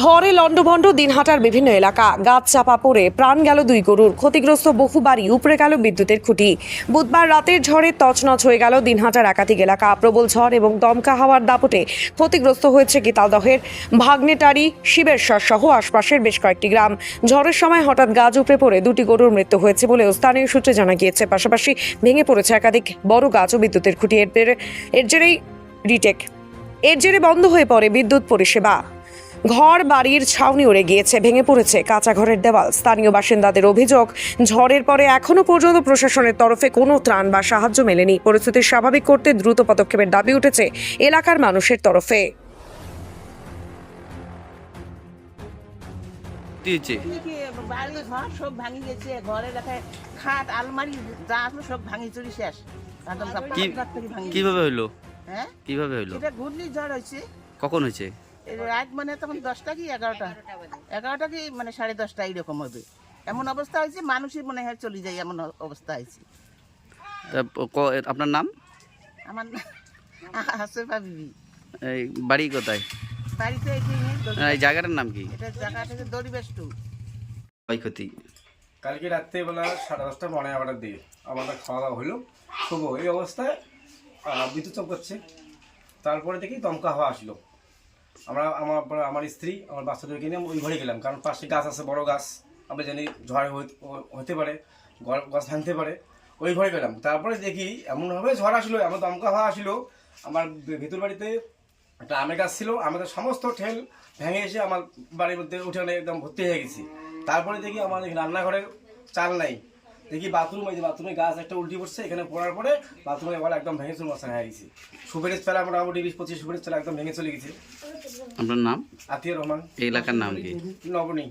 ঝড়ে লণ্ডভণ্ড দিনহাটার বিভিন্ন এলাকা। গাছ চাপা পড়ে, প্রাণ গেল দুই গরুর। ক্ষতিগ্রস্ত বহু বাড়ি, উপড়ে গেল বিদ্যুতের খুঁটি। বুধবার রাতের ঝড়ে তছনছ হয়ে গেল দিনহাটার একাধিক এলাকা। প্রবল ঝড় এবং দমকা হাওয়ার দাপটে ক্ষতিগ্রস্ত হয়েছে গীতালদহের ভাগ্নেটারি শিবেশ্বর সহ আশপাশের বেশ কয়েকটি গ্রাম। ঝড়ের সময় হঠাৎ গাছ উপড়ে পড়ে, দুটি গরুর মৃত্যু হয়েছে বলেও স্থানীয় সূত্রে জানা গিয়েছে। পাশাপাশি ভেঙে পড়েছে একাধিক বড় গাছ ও বিদ্যুতের খুঁটি। এর জেরেই রিটেক এর জেরে বন্ধ হয়ে পড়ে বিদ্যুৎ পরিষেবা। ঘর বাড়ির ছাউনি উড়ে গিয়েছে ভেঙে পড়েছে কাঁচা ঘরের দেওয়াল। স্থানীয় বাসিন্দাদের অভিযোগ ঝড়ের পরে এখনও পর্যন্ত প্রশাসনের তরফে কোনো ত্রাণ বা সাহায্য মেলেনি। পরিস্থিতি স্বাভাবিক করতে দ্রুত পদক্ষেপের দাবি উঠেছে এলাকার মানুষের তরফে। কি হয়েছে ঘর সব ভাঙি গেছে ঘরে দেখা খাট আলমারি যা আসলো সব ভাঙি চুরি শেষ। একদম সব কি পাঁচ লাখ থেকে ভাঙি গেছে। কীভাবে হইল? হ্যাঁ? কীভাবে হইল? এটা ঘূর্ণি হয়েছে। কখন হয়েছে? রাত মানে তখন দশটা কি এগারোটা? এগারোটা কি মানে সাড়ে দশটা এইরকম হবে। এমন অবস্থা হয়েছে মানুষই মনে হয় চলে যায় এমন অবস্থা হয়েছে। আপনার নাম? আমার বিবি। এই বাড়ি কোথায়? বাড়িতে এই জায়গাটার নাম কি? এটা জায়গা থেকে দড়ি টু। ক্ষয়ক্ষতি। কালকে রাত্রেবেলা সাড়ে দশটা পনেরো এগারোটার দিকে আমাদের খাওয়া দাওয়া হলো। শুভ এই অবস্থায় বিদ্যুৎ চমকাচ্ছে। তারপরে দেখি দমকা হাওয়া আসলো। আমরা, আমার আমার স্ত্রী, আমার বাচ্চাদেরকে নিয়ে ওই ঘরে গেলাম। কারণ পাশে গাছ আছে, বড় গাছ। আমরা জানি ঝড় হতে পারে গাছ ভাঙতে পারে। ওই ঘরে গেলাম। তারপরে দেখি এমনভাবে ঝড় আসলো, এমন দমকা হওয়া আসলো। আমার ভেতর বাড়িতে একটা আমের গাছ ছিল আমাদের সমস্ত ঠেল ভেঙে এসে আমার বাড়ির মধ্যে উঠানে একদম ভর্তি হয়ে গেছি। তারপরে দেখি আমার রান্নাঘরের চাল নাই। দেখি বাথরুম এই যে বাথরুমে গাছ একটা উল্টি পড়ছে এখানে পড়ার পরে বাথরুমে বলা একদম ভেঙে চলে মশা হয়ে গেছে। সুপারিশ চালা মোটামুটি বিশ পঁচিশ সুপারিশ চালা একদম ভেঙে চলে গেছে। আপনার নাম? আতিয়ার রহমান। এই এলাকার নাম কি? নবনী।